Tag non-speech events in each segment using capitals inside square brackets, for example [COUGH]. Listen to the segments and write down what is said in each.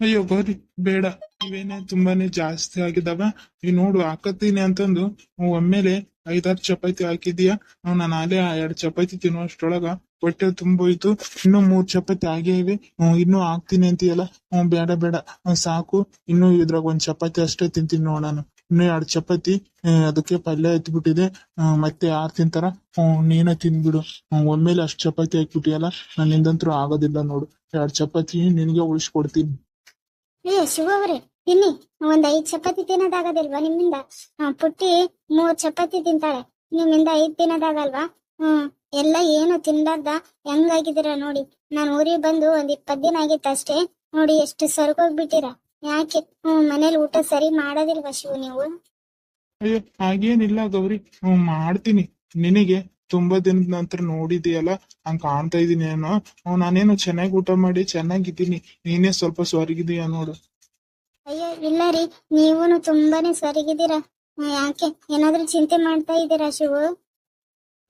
ಅಯ್ಯೋ ಬರಿ ಬೇಡ. ಇವೇನೆ ತುಂಬಾನೇ ಜಾಸ್ತಿ ಆಗಿದಾವ ಈ ನೋಡು, ಹಾಕತ್ತೀನಿ ಅಂತಂದು ಒಮ್ಮೆಲೆ ಐದಾರು ಚಪಾತಿ ಹಾಕಿದೀಯ ನಾನು ಅಲ್ಲೇ ಎರಡ್ ಚಪಾತಿ ತಿನ್ನುವಷ್ಟೊಳಗ ಹೊಟ್ಟೆ ತುಂಬೋಯ್ತು. ಇನ್ನು ಮೂರ್ ಚಪಾತಿ ಆಗೇ ಇವೆ. ಇನ್ನೂ ಹಾಕ್ತೀನಿ ಅಂತೀಯಲ್ಲ? ಹ್ಮ್, ಬೇಡ ಬೇಡ. ಸಾಕು. ಇನ್ನು ಇದ್ರಾಗ ಒಂದ್ ಚಪಾತಿ ಅಷ್ಟೇ ತಿಂತೀನಿ ನೋಡೋಣ ಇನ್ನು ಎರಡು ಚಪಾತಿ ಅದಕ್ಕೆ ಪಲ್ಯ ಎತ್ಬಿಟ್ಟಿದೆ. ಮತ್ತೆ ಯಾರು ತಿಂತಾರ? ನೀನೇ ತಿನ್ಬಿಡು ಒಮ್ಮೆಲೆ ಅಷ್ಟು ಚಪಾತಿ ಹಾಕ್ಬಿಟ್ಟಿಯಲ್ಲ ನನ್ನಿಂದಂತೂ ಆಗೋದಿಲ್ಲ ನೋಡು. ಎರಡು ಚಪಾತಿ ನಿನ್ಗೆ ಉಳಿಸ್ಕೊಡ್ತೀನಿ. ಏ, ಶಿವ ತಿನ್ನಿ. ಒಂದ್ ಐದ್ ಚಪಾತಿ ತಿನ್ನೋದಾಗದಿಲ್ವಾ ನಿಮ್ಮಿಂದ? ಪುಟ್ಟಿ ಮೂರ್ ಚಪಾತಿ ತಿಂತಾಳೆ. ನಿಮ್ಮಿಂದ ಐದ್ ತಿನ್ನೋದಾಗಲ್ವಾ? ಹ್ಮ್ ಎಲ್ಲ ಏನು ತಿನ್ಲಾರ್ದ ಹೆಂಗಾಗಿದಿರ ನೋಡಿ. ನಾನ್ ಊರಿಗೆ ಬಂದು ಒಂದ್ ಇಪ್ಪತ್ ದಿನ ಆಗಿತ್ತು ಅಷ್ಟೇ ನೋಡಿ, ಎಷ್ಟು ಸರ್ಗೋಗ್ಬಿಟ್ಟಿರ. ಯಾಕೆ? ಹ್ಮ್ ಮನೇಲಿ ಊಟ ಸರಿ ಮಾಡೋದಿಲ್ವಾ ಶಿವ ನೀವು? ಅಯ್ಯೋ ಹಾಗೇನಿಲ್ಲ ಗೌರಿ. ಹ್ಮ್ ಮಾಡ್ತೀನಿ. ನಿನಗೆ? ತುಂಬಾ ದಿನದ ನಂತರ ನೋಡಿದೀಯಲ್ಲ ಹಂಗ್ ಕಾಣ್ತಾ ಇದೀನಿ ಏನೋ? ಹ್ಮ್, ನಾನೇನು ಚೆನ್ನಾಗಿ ಊಟ ಮಾಡಿ ಚೆನ್ನಾಗಿದ್ದೀನಿ. ನೀನೇ ಸ್ವಲ್ಪ ಸ್ವರ್ಗಿದೀಯ ನೋಡು. ಅಯ್ಯೋ ಇಲ್ಲ ರೀ. ನೀವೂನು ತುಂಬಾನೇ ಸರಿಗಿದ್ದೀರಾ ಹ್ಮ್, ಯಾಕೆ? ಏನಾದ್ರೂ ಚಿಂತೆ ಮಾಡ್ತಾ ಇದ್ದೀರಾ ಶಿವು?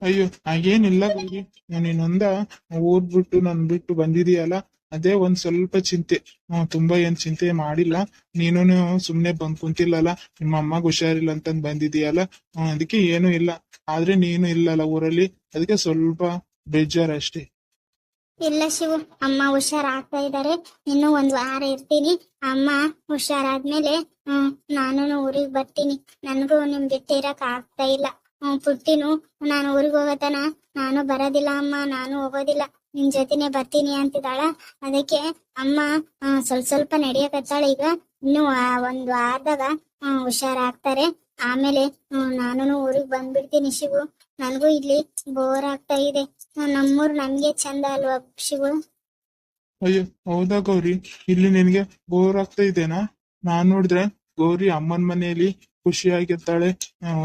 ಅಯ್ಯೋ ಹಾಗೇನಿಲ್ಲ ಗೌರಿ. ನೀನೊಂದ ಊರ್ ಬಿಟ್ಟು ನನ್ ಬಿಟ್ಟು ಬಂದಿದೀಯಲ್ಲ ಅದೇ ಒಂದ್ ಸ್ವಲ್ಪ ಚಿಂತೆ. ಹ್ಮ್, ತುಂಬಾ ಏನ್ ಚಿಂತೆ ಮಾಡಿಲ್ಲ. ನೀನು ಸುಮ್ನೆ ಬಂದ್ ಕುಂತಿಲ್ಲಲ್ಲ? ನಿಮ್ಮ ಅಮ್ಮಗ್ ಹುಷಾರಿಲ್ಲ ಅಂತಂದ್ ಬಂದಿದೀಯಲ್ಲ? ಅದಕ್ಕೆ ಏನು ಇಲ್ಲ. ಆದ್ರೆ ನೀನು ಇಲ್ಲಲ್ಲ ಊರಲ್ಲಿ? ಅದಕ್ಕೆ ಸ್ವಲ್ಪ ಬೇಜಾರ್ ಅಷ್ಟೇ ಇಲ್ಲ ಶಿವು. ಅಮ್ಮ ಹುಷಾರಾಗ್ತಾ ಇದಾರೆ. ಇನ್ನು ಒಂದ್ ವಾರ ಇರ್ತೀನಿ. ಅಮ್ಮ ಹುಷಾರಾದ್ಮೇಲೆ ಹ್ಮ್ ನಾನು ಊರಿಗೆ ಬರ್ತೀನಿ. ನನ್ಗೂ ನಿಮ್ ಬಿಟ್ಟಿರಕ್ ಆಗ್ತಾ ಇಲ್ಲ. ಹ್ಮ್ ಪುಟ್ಟಿನು ನಾನು ಊರಿಗೆ ಹೋಗತನ ನಾನು ಬರೋದಿಲ್ಲ ಅಮ್ಮ. ನಾನು ಹೋಗೋದಿಲ್ಲ. ನಿನ್ ಜೊತೆನೆ ಬರ್ತೀನಿ ಅಂತಿದ್ದಾಳ. ಅದಕ್ಕೆ ಅಮ್ಮ ಸ್ವಲ್ಪ ಸ್ವಲ್ಪ ನಡೆಯಕತ್ತಾಳ ಈಗ. ಇನ್ನು ಒಂದ್ ವಾರದಾಗ ಹುಷಾರಾಗ್ತಾರೆ. ಆಮೇಲೆ ನಾನು ಊರಿಗೆ ಬಂದ್ಬಿಡ್ತೀನಿ ಶಿವು. ನನಗೂ ಇಲ್ಲಿ ಬೋರ್ ಆಗ್ತಾ ಇದೆ. ನಮ್ಮೂರ್ ನಮ್ಗೆ ಚಂದ ಅಲ್ವಾ ಶಿವು? ಅಯ್ಯೋ, ಹೌದಾ ಗೌರಿ? ಇಲ್ಲಿ ನಿನ್ಗೆ ಬೋರ್ ಆಗ್ತಾ ಇದೆನಾ? ನಾನ್ ನೋಡಿದ್ರೆ ಗೌರಿ ಅಮ್ಮನ ಮನೆಯಲ್ಲಿ ಖುಷಿಯಾಗಿರ್ತಾಳೆ.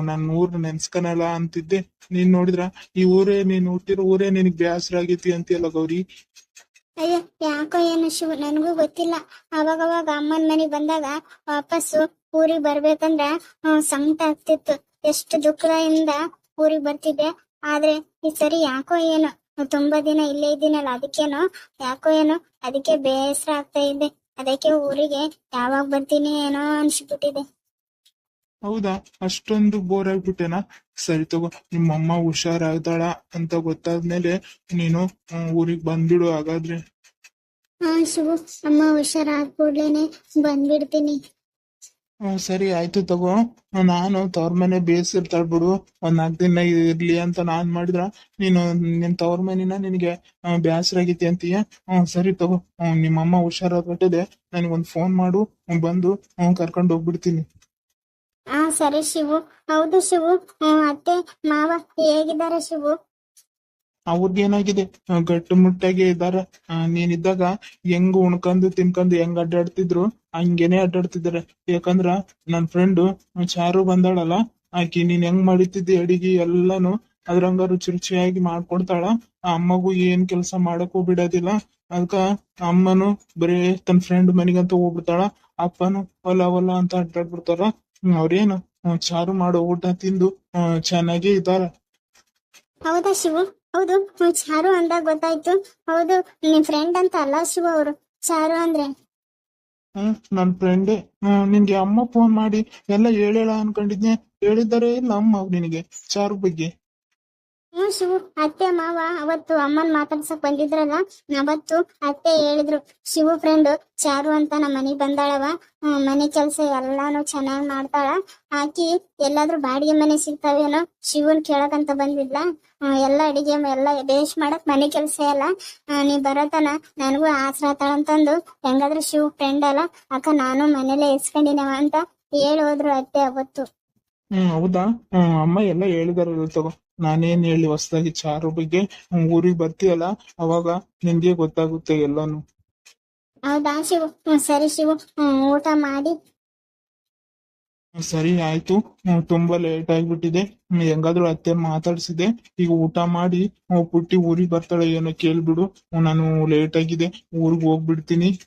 ನನ್ನ ಊರ್ ನೆನ್ಸ್ಕನಲ್ಲ ಅಂತಿದ್ದೆ. ನೀನ್ ನೋಡಿದ್ರ? ಈ ಊರೇ ನೀನ್ ಹುಟ್ಟಿರೋ ಊರೇ ನಿನಗ್ ಬೇಸರ ಆಗೈತಿ ಅಂತೀಯಲ್ಲ ಗೌರಿ? ಯಾಕೋ ಏನು ಶಿವ? ನನಗೂ ಗೊತ್ತಿಲ್ಲ. ಅವಾಗವಾಗ ಅಮ್ಮನ ಮನೆಗ್ ಬಂದಾಗ ವಾಪಸ್ಸು ಊರಿಗೆ ಬರ್ಬೇಕಂದ್ರ ಸಂಕಟ ಆಗ್ತಿತ್ತು. ಎಷ್ಟು ದುಃಖದಿಂದ ಊರಿಗೆ ಬರ್ತಿದ್ದೆ. ಆದ್ರೆ ಈ ಸರಿ ಯಾಕೋ ಏನೋ? ತುಂಬಾ ದಿನ ಇಲ್ಲೇ ಇದ್ದೀನಲ್ಲ, ಅದಕ್ಕೇನೋ? ಯಾಕೋ ಏನೋ? ಅದಕ್ಕೆ ಬೇಸರ ಆಗ್ತಾ ಇದೆ. ಅದಕ್ಕೆ ಊರಿಗೆ ಯಾವಾಗ ಬರ್ತೀನಿ ಏನೋ ಅನ್ಸ್ಬಿಟ್ಟಿದೆ. ಹೌದಾ? ಅಷ್ಟೊಂದು ಬೋರ್ ಆಗ್ಬಿಟ್ಟೆನಾ? ಸರಿ ತಗೋ ನಿಮ್ಮಮ್ಮ ಹುಷಾರಾಗ್ದಾಳ ಅಂತ ಗೊತ್ತಾದ್ಮೇಲೆ ನೀನು ಊರಿಗೆ ಬಂದ್ಬಿಡು ಹಾಗಾದ್ರೆ. ಹಾ ಶಿವು. ಅಮ್ಮ ಬಂದ್ಬಿಡ್ತೀನಿ. ಹ್ಮ್, ಸರಿ ಆಯ್ತು ತಗೋ. ನಾನು ತವ್ರ ಮನೆ ಬೇಸಿರ್ತಾಳ ಬಿಡು ಒಂದ್ ನಾಲ್ಕು ದಿನ ಇರ್ಲಿ ಅಂತ ನಾನ್ ಮಾಡಿದ್ರ ನೀನು ನಿನ್ ತವ್ರ ಮನಿನ ನಿನಗೆ ಬ್ಯಾಸರ ಆಗೈತಿ ಅಂತೀಯ? ಹ್ಮ್ ಸರಿ ತಗೋ. ನಿಮ್ಮಮ್ಮ ಹುಷಾರಾಗ್ಬಿಟ್ಟಿದೆ ನನಗೊಂದ್ ಫೋನ್ ಮಾಡು. ಬಂದು ಕರ್ಕೊಂಡು ಹೋಗ್ಬಿಡ್ತೀನಿ. ಹಾ ಸರಿ ಶಿವು. ಹೌದು ಶಿವು. ಅತ್ತೆ ಮಾವ ಹೇಗಿದ್ದಾರೆ ಶಿವು? ಗಟ್ಟು ಮುಟ್ಟಾಗಿ ಇದಾರ ಆ, ನೀನಿದ್ದಾಗ ಹೆಂಗ್ ಉಣ್ಕಂದು ತಿನ್ಕಂದು ಹೆಂಗ್ ಅಡ್ಡಾಡ್ತಿದ್ರು ಹಂಗೇನೆ ಅಡ್ಡಾಡ್ತಿದಾರೆ ಯಾಕಂದ್ರ ನನ್ ಫ್ರೆಂಡ್ ಚಾರು ಬಂದಾಳಲ್ಲ ಆಕಿ ನೀನ್ ಹೆಂಗ್ ಮಾಡಿತಿದ್ದಿ ಅಡಿಗೆ ಎಲ್ಲಾನು ಅದ್ರಂಗ ರುಚಿ ರುಚಿಯಾಗಿ ಮಾಡ್ಕೊಡ್ತಾಳ. ಆ ಅಮ್ಮಗೂ ಏನ್ ಕೆಲಸ ಮಾಡಕ್ಕೂ ಬಿಡೋದಿಲ್ಲ. ಅದಕ್ಕ ಅಮ್ಮನು ಬರೀ ತನ್ ಫ್ರೆಂಡ್ ಮನಿಗಂತ ಹೋಗ್ಬಿಡ್ತಾಳ. ಅಪ್ಪನು ಹೊಲ ಹೊಲ ಅಂತ ಅಡ್ಡಾಡ್ಬಿಡ್ತಾರ. ಅವ್ರೇನು ಚಾರು ಮಾಡೋ ಊಟ ತಿಂದು ಚೆನ್ನಾಗಿ ಚೆನ್ನಾಗೇ ಇದಾರ ಹೌದಾ ಶಿವು? ಹೌದು ಹ್ಮ್, ಚಾರು ಅಂದಾಗ ಗೊತ್ತಾಯ್ತು. ಹೌದು ನಿನ್ ಫ್ರೆಂಡ್ ಅಂತ ಅಲ್ಲ ಶಿವು ಅವರು. ಚಾರು ಅಂದ್ರೆ? ಹ್ಮ್ ನನ್ ಫ್ರೆಂಡ್ ಹ್ಮ್ ನಿನ್ಗೆ ಅಮ್ಮ ಫೋನ್ ಮಾಡಿ ಎಲ್ಲ ಹೇಳೇಳ ಅನ್ಕೊಂಡಿದ್ನೆ. ಹೇಳಿದ್ದಾರೆ ಇಲ್ಲ ಅಮ್ಮ ನಿನಗೆ ಚಾರು ಬಗ್ಗೆ. ಶಿವು ಅತ್ತೆ, ಮಾವ ಅವತ್ತು ಅಮ್ಮನ್ ಮಾತಾಡ್ಸಕ್ ಬಂದಿದ್ರಲ್ಲ ಅವತ್ತು ಅತ್ತೆ ಹೇಳಿದ್ರು, ಶಿವು ಫ್ರೆಂಡ್ ಚಾರು ಅಂತ ನಮ್ಮ ಮನೆಗ್ ಬಂದಾಳವ ಮನೆ ಕೆಲ್ಸ ಎಲ್ಲಾನು ಚೆನ್ನಾಗ್ ಮಾಡ್ತಾಳ, ಆಕಿ ಎಲ್ಲಾದ್ರೂ ಬಾಡಿಗೆ ಮನೆ ಸಿಗ್ತಾವೇನೋ, ಶಿವನ್ ಕೇಳಕಂತ ಬಂದಿದ್ಲ ಎಲ್ಲ ಅಡಿಗೆ ಎಲ್ಲ ಬೇಷ್ ಮಾಡಕ್ ಮನೆ ಕೆಲ್ಸ ಎಲ್ಲ ನೀ ಬರತನ ನನಗೂ ಆಸರ ಆತಾಳಂತಂದು ಹೆಂಗಾದ್ರೂ ಶಿವ್ ಫ್ರೆಂಡ್ ಅಲ್ಲ, ಅಕ್ಕ ನಾನು ಮನೇಲೆ ಇಸ್ಕೊಂಡಿನವ ಅಂತ ಹೇಳಿ ಹೋದ್ರು ಅತ್ತೆ ಅವತ್ತು. ಹ್ಮ್, ಹೌದಾ? ಅಮ್ಮ ಎಲ್ಲ ಹೇಳಿದಾರಲ್ಲ ತಗೋ. ನಾನೇನ್ ಹೇಳಿ ಹೊಸದಾಗಿ ಚಾರು ಬಗ್ಗೆ ಊರಿಗೆ ಬರ್ತೀಯಲ್ಲ ಅವಾಗ ನಿನ್ಗೆ ಗೊತ್ತಾಗುತ್ತೆ ಎಲ್ಲಾನು. ಹೌದಾ ಶಿವು? ಹ್ಮ್, ಸರಿ ಶಿವು. ಹ್ಮ್, ಊಟ ಮಾಡಿ. ಸರಿ ಆಯ್ತು. ಹ್ಮ್, ತುಂಬಾ ಲೇಟ್ ಆಗ್ಬಿಟ್ಟಿದೆ. ಹ್ಮ್, ಹೆಂಗಾದ್ರೂ ಅತ್ತೆ ಮಾತಾಡ್ಸಿದೆ. ಈಗ ಊಟ ಮಾಡಿ ಹ್ಮ್, ಪುಟ್ಟಿ ಊರಿಗೆ ಬರ್ತಾಳೆ ಏನೋ ಕೇಳ್ಬಿಡು. ಹ್ಮ್, ನಾನು ಲೇಟ್ ಆಗಿದೆ. ಊರಿಗೆ ಹೋಗ್ಬಿಡ್ತೀನಿ.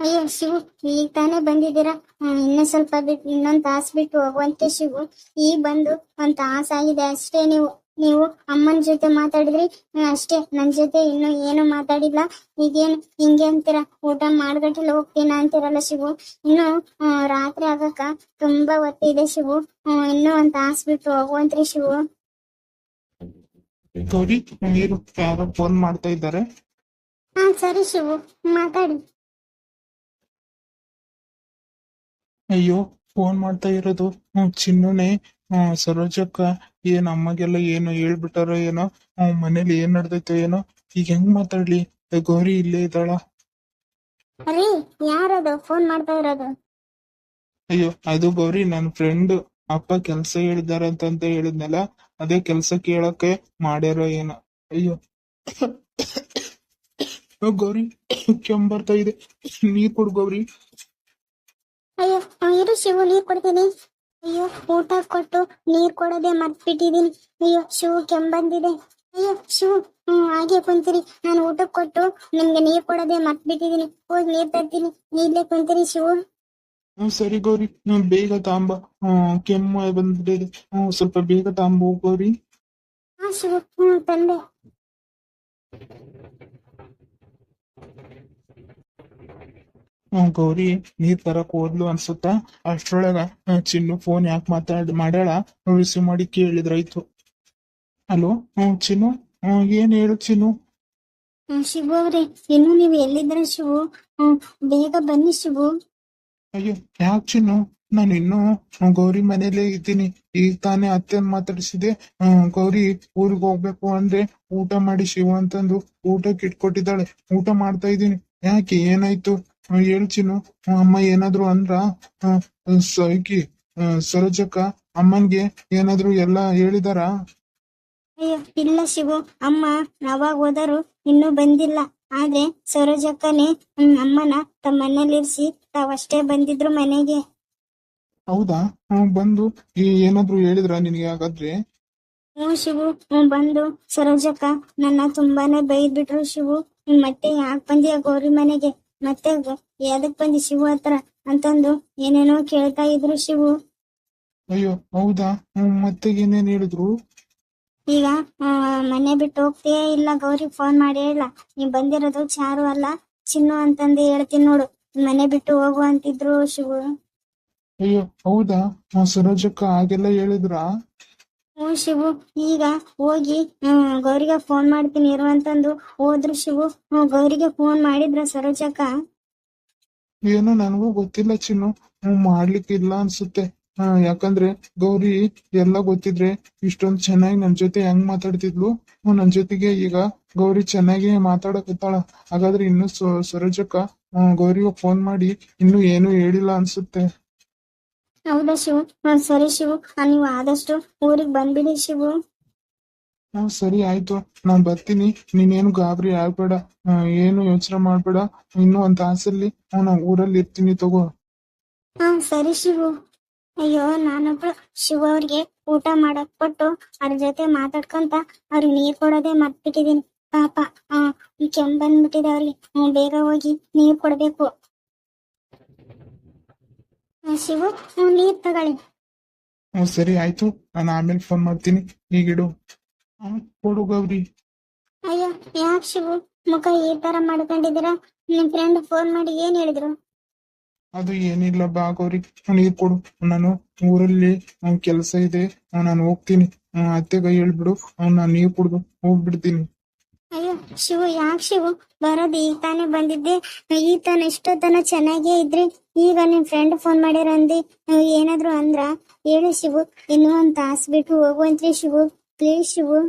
ಅಯ್ಯೋ ಶಿವು ಈಗ ತಾನೇ ಬಂದಿದ್ದೀರಾ? ಇನ್ನೂ ಇನ್ನು ಸ್ವಲ್ಪ ಬಿಟ್ಟು ಇನ್ನೊಂದು ತಾಸು ಬಿಟ್ಟು ಹೋಗುವಂತೆ ಶಿವು. ಈಗ ಬಂದು ಒಂದ್ ತಾಸು ಆಗಿದೆ. ಅಷ್ಟೇ ನೀವು ನೀವು ಅಮ್ಮನ ಜೊತೆ ಮಾತಾಡಿದ್ರಿ. ಅಷ್ಟೇ ನನ್ ಜೊತೆ ಇನ್ನು ಏನು ಮಾತಾಡಿಲ್ಲ. ಈಗೇನು ಹಿಂಗೆ ಅಂತೀರ? ಊಟ ಮಾಡ್ಗಟ್ಟಿಲ್ಲ ಹೋಗ್ತೀನ ಅಂತೀರಲ್ಲ ಶಿವು? ಇನ್ನು ರಾತ್ರಿ ಆಗಕ್ಕ ತುಂಬಾ ಹೊತ್ತಿದೆ ಶಿವು. ಇನ್ನೂ ಒಂದ್ ತಾಸು ಬಿಟ್ಟು ಹೋಗುವಂತ್ರಿ ಶಿವು. ಗೌರಿ ನೀರು ಫೋನ್ ಮಾಡ್ತಾ ಇದ್ದಾರೆ? ಹಾ ಸರಿ ಶಿವು ಮಾತಾಡಿ. ಅಯ್ಯೋ ಫೋನ್ ಮಾಡ್ತಾ ಇರೋದು. ಹ್ಮ್, ಚಿನ್ನುನೇ ಹ್ಮ್, ಸರೋಜಕ್ಕ ಏನ್ ಅಮ್ಮಗೆಲ್ಲ ಏನು ಹೇಳ್ಬಿಟ್ಟಾರೋ ಏನೋ ಹ್ಮ್, ಮನೇಲಿ ಏನ್ ನಡ್ದೈತೋ ಏನೋ ಈಗ ಹೆಂಗ್ ಮಾತಾಡ್ಲಿ? ಗೌರಿ ಇಲ್ಲೇ ಇದ್ದಾಳ. ರೀ ಯಾರದು? ಫೋನ್ ಮಾಡ್ತಾ ಇರೋದು. ಅಯ್ಯೋ ಅದು ಗೌರಿ ನನ್ ಫ್ರೆಂಡ್ ಅಪ್ಪ ಕೆಲ್ಸ ಹೇಳಿದಾರ ಅಂತ ಹೇಳಿದ್ನಲ್ಲ ಅದೇ ಕೆಲ್ಸ ಕೇಳಕ್ಕೆ ಮಾಡ್ಯಾರೋ ಏನೋ. ಅಯ್ಯೋ. [COUGHS] ಗೌರಿ ಕೆಮ್ಮ ಬರ್ತಾ ಇದೆ. ನೀರ್ ಕೊಡ್ ಗೌರಿ. ಅಯ್ಯೋ ಇರು ಶಿವು ನೀರ್ ಕೊಡ್ತೀನಿ. ಅಯ್ಯೋ ಊಟ ಕೊಟ್ಟು ನೀರ್ ಕೊಡೋದೇ ಮರ್ತ್ಬಿಟ್ಟಿದೀನಿ. ಅಯ್ಯೋ ಶಿವು ಕೆಂಬಂದಿದೆ ಬಂದಿದೆ ಅಯ್ಯೋ ಶಿವು ಹ್ಮ್ ಹಾಗೆ ಕುಂತೀರಿ ನಾನು ಊಟ ಕೊಟ್ಟು ನಿಮ್ಗೆ ನೀರ್ ಕೊಡೋದೇ ಮರ್ತ್ಬಿಟ್ಟಿದೀನಿ. ಹೋಗಿ ನೀರ್ ತರ್ತೀನಿ. ನೀರ್ಲೆ ಕುಂತೀರಿ ಶಿವು ಹ್ಮ್ ಸರಿ ಗೌರಿ. ಹ್ಮ್ ಬೇಗ ತಾಂಬ. ಹ್ಮ್ ಕೆಮ್ಮು ಬಂದ್ಬಿಟ್ಟಿದೆ. ಹ್ಮ್ ಸ್ವಲ್ಪ ಬೇಗ ತಾಂಬ ಗೌರಿ. ಹಾ ಶಿವು ಹ್ಮ್ ತಂದೆ. ಗೌರಿ ನೀರ್ ತರಕ್ ಹೋದ್ಲು ಅನ್ಸುತ್ತ? ಅಷ್ಟ್ರೊಳಗ ಚಿನ್ನು ಫೋನ್ ಯಾಕೆ ಮಾತಾಡ್ ಮಾಡ್ಯಾಳ? ರಿಸೀವ್ ಮಾಡಿ ಕೇಳಿದ್ರಾಯ್ತು ಹಲೋ ಹ್ಮ್ ಚಿನ್ನು? ಹ್ಮ್ ಏನ್ ಹೇಳು ಚಿನ್ನು? ಶಿವು ಅವ್ರೆ ಇನ್ನು ನೀವು ಎಲ್ಲಿದ್ರ ಶಿವು? ಹ್ಮ್ ಬೇಗ ಬನ್ನಿ ಶಿವು. ಅಯ್ಯೋ ಯಾಕೆ ಚಿನ್ನು? ನಾನು ಇನ್ನೂ ಗೌರಿ ಮನೇಲೆ ಇದ್ದೀನಿ. ಈಗ ತಾನೇ ಅತ್ತೆನ್ ಮಾತಾಡಿಸಿದೆ ಹ್ಮ್ ಗೌರಿ ಊರಿಗೆ ಹೋಗ್ಬೇಕು ಅಂದ್ರೆ ಊಟ ಮಾಡಿ ಶಿವ ಅಂತಂದು ಊಟಕ್ಕೆ ಇಟ್ಕೊಟ್ಟಿದ್ದಾಳೆ. ಊಟ ಮಾಡ್ತಾ ಇದ್ದೀನಿ. ಯಾಕೆ ಏನಾಯ್ತು? ಹೇಳ್ ಚಿನ್ನು ಹ್ಮ್, ಅಮ್ಮ ಏನಾದ್ರು ಅಂದ್ರ ಹ್ಮ್, ಸೈಕಿ ಹ್ಮ್, ಸರೋಜಕ್ಕ ಅಮ್ಮನ್ಗೆ ಏನಾದ್ರು ಎಲ್ಲ ಹೇಳಿದಾರ? ಅಯ್ಯೋ ಇಲ್ಲ ಶಿವು. ಅಮ್ಮ ನಾವಾಗ ಹೋದರು ಇನ್ನೂ ಬಂದಿಲ್ಲ. ಆದ್ರೆ ಸರೋಜಕ್ಕನೇ ಹ್ಮ್, ಅಮ್ಮನ ತಮ್ಮ ಮನೇಲಿರ್ಸಿ ತಾವಷ್ಟೇ ಬಂದಿದ್ರು ಮನೆಗೆ. ಹೌದಾ? ಹ್ಮ್, ಬಂದು ಏನಾದ್ರು ಹೇಳಿದ್ರ ನಿನಗೆ ಹಾಗಾದ್ರೆ? ಹ್ಞೂ ಶಿವು. ಬಂದು ಸರೋಜಕ್ಕ ನನ್ನ ತುಂಬಾನೇ ಬೈದ್ಬಿಟ್ರು ಶಿವು. ಮತ್ತೆ ಯಾಕೆ ಬಂದಿಯ ಗೌರಿ ಮನೆಗೆ? ಮತ್ತೆ ಎದಕ್ ಬಂದಿ ಶಿವು ಹತ್ರ? ಅಂತಂದು ಏನೇನೋ ಕೇಳ್ತಾ ಇದ್ರು ಶಿವು. ಅಯ್ಯೋ ಹೌದಾ? ಮತ್ತೆ ಏನೇನ್ ಹೇಳಿದ್ರು? ಈಗ ಮನೆ ಬಿಟ್ಟು ಹೋಗ್ತೀಯಾ ಇಲ್ಲ ಗೌರಿ ಫೋನ್ ಮಾಡಿ ಹೇಳ. ನೀವ್ ಬಂದಿರೋದು ಚಾರು ಅಲ್ಲ ಚಿನ್ನು ಅಂತಂದು ಹೇಳ್ತೀನಿ ನೋಡು. ಮನೆ ಬಿಟ್ಟು ಹೋಗು ಅಂತಿದ್ರು ಶಿವು. ಅಯ್ಯೋ ಹೌದಾ? ಸರೋಜಕ್ಕ ಹಾಗೆಲ್ಲ ಹೇಳಿದ್ರಾ? ಹ್ಞೂ ಶಿವು, ಈಗ ಹೋಗಿ ಗೌರಿಗೆ ಫೋನ್ ಮಾಡ್ತೀನಿ, ಇರು ಅಂತಂದು. ಹೋದ್ರು ಶಿವು ಗೌರಿಗೆ ಫೋನ್ ಮಾಡಿದ್ರ ಸರೋಜಕ್ಕ? ಏನೋ, ನನಗೂ ಗೊತ್ತಿಲ್ಲ ಚಿನ್ನು. ಮಾಡ್ಲಿಕ್ಕೆ ಮಾಡ್ಲಿಕ್ಕಿಲ್ಲ ಅನ್ಸುತ್ತೆ. ಯಾಕಂದ್ರೆ ಗೌರಿ ಎಲ್ಲ ಗೊತ್ತಿದ್ರೆ ಇಷ್ಟೊಂದ್ ಚೆನ್ನಾಗಿ ನನ್ ಜೊತೆ ಹೆಂಗ್ ಮಾತಾಡ್ತಿದ್ಲು. ನನ್ ಜೊತೆಗೆ ಈಗ ಗೌರಿ ಚೆನ್ನಾಗಿ ಮಾತಾಡಕತ್ತಾಳ ಹಾಗಾದ್ರೆ ಇನ್ನು ಸರೋಜಕ್ಕ ಗೌರಿಗೆ ಫೋನ್ ಮಾಡಿ ಇನ್ನು ಏನು ಹೇಳಿಲ್ಲ ಅನ್ಸುತ್ತೆ. ಹೌದಾ ಶಿವು? ಹ್ಞೂ ಸರಿ ಶಿವು. ಆ, ನೀವು ಆದಷ್ಟು ಊರಿಗೆ ಬಂದ್ಬಿಡಿ ಶಿವು. ಹಾ ಸರಿ ಆಯ್ತು. ನಾನ್ ಬರ್ತೀನಿ. ನೀನೇನು ಗಾಬರಿ ಆಗ್ಬೇಡ. ಆ, ಏನು ಯೋಚನೆ ಮಾಡ್ಬೇಡ. ಇನ್ನು ಒಂದ್ ತಾಸಲ್ಲಿ ಹ್ಮ್, ನಾ ಊರಲ್ಲಿ ಇರ್ತೀನಿ ತಗೋ. ಹಾ ಸರಿ ಶಿವು. ಅಯ್ಯೋ ನಾನೊಬ್ಳು ಶಿವ ಅವ್ರಿಗೆ ಊಟ ಮಾಡಕ್ ಕೊಟ್ಟು ಅವ್ರ ಜೊತೆ ಮಾತಾಡ್ಕೊಂತ ಅವ್ರಿಗೆ ನೀರ್ ಕೊಡೋದೇ ಮರ್ತ್ಬಿಟ್ಟಿದೀನಿ. ಪಾಪ ಆ ಕೆಮ್ಮು ಬಂದ್ಬಿಟ್ಟಿದೆ ಅವ್ರಿಗೆ. ಹ್ಮ್ ಬೇಗ ಹೋಗಿ ನೀರ್ ಕೊಡ್ಬೇಕು. ಶಿವು ನೀವು ನೀರ್ ತಗೊಳ್ಳಿ. ಹ್ಞೂ ಸರಿ ಆಯ್ತು. ನಾನು ಆಮೇಲೆ ಫೋನ್ ಮಾಡ್ತೀನಿ. ಈಗಿಡು ಕೊಡು ಗೌರಿ. ಅಯ್ಯೋ ಯಾಕೆ ಶಿವು? ಮುಖ ಈ ತರ ಮಾಡ್ಕೊಂಡಿದ್ದೀರಾ? ನಿಮ್ ಫ್ರೆಂಡ್ ಫೋನ್ ಮಾಡಿ ಏನ್ ಹೇಳಿದ್ರು? ಅದು ಏನಿಲ್ಲ ಬಾ ಗೌರಿ. ನೀರ್ ಕೊಡು. ನಾನು ಊರಲ್ಲಿ ಕೆಲಸ ಇದೆ. ನಾನು ಹೋಗ್ತೀನಿ. ಅತ್ತೆಗ ಅತ್ತೆಗೆ ಹೇಳ್ಬಿಡು. ನಾನು ನೀರ್ ಕುಡ್ದು ಹೋಗ್ಬಿಡ್ತೀನಿ. ಅಯ್ಯೋ ಶಿವು ಯಾಕೆ ಶಿವು? ಬರೋದು ಈಗ ತಾನೇ ಬಂದಿದ್ದೆ. ಈಗ ತಾನೇ ಎಷ್ಟೊತ್ತನ ಚೆನ್ನಾಗೇ ಇದ್ರಿ. ಈಗ ನಿಮ್ ಫ್ರೆಂಡ್ ಫೋನ್ ಮಾಡ್ಯಾರ ಅಂದಿ. ಏನಾದ್ರು ಅಂದ್ರ? ಹೇಳು ಶಿವು ಇನ್ನೂ ಒಂದ್ ತಾಸ್ ಬಿಟ್ಟು ಹೋಗುವಂತ್ರಿ ಶಿವು. ಪ್ಲೀಸ್ ಶಿವು.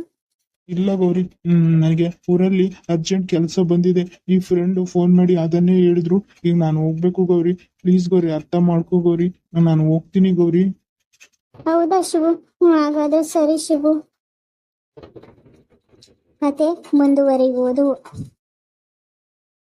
ಇಲ್ಲ ಗೌರಿ ಹ್ಮ್ ನನಗೆ ಊರಲ್ಲಿ ಅರ್ಜೆಂಟ್ ಕೆಲಸ ಬಂದಿದೆ. ಈ ಫ್ರೆಂಡ್ ಫೋನ್ ಮಾಡಿ ಅದನ್ನೇ ಹೇಳಿದ್ರು. ಈಗ ನಾನು ಹೋಗ್ಬೇಕು ಗೌರಿ. ಪ್ಲೀಸ್ ಗೌರಿ ಅರ್ಥ ಮಾಡ್ಕೋ ಗೌರಿ. ನಾನು ಹೋಗ್ತೀನಿ ಗೌರಿ. ಹೌದಾ ಶಿವು? ಹಾಗಾದ್ರೆ ಸರಿ ಶಿವು. ಕತೆ ಮುಂದುವರಿಯುವುದು.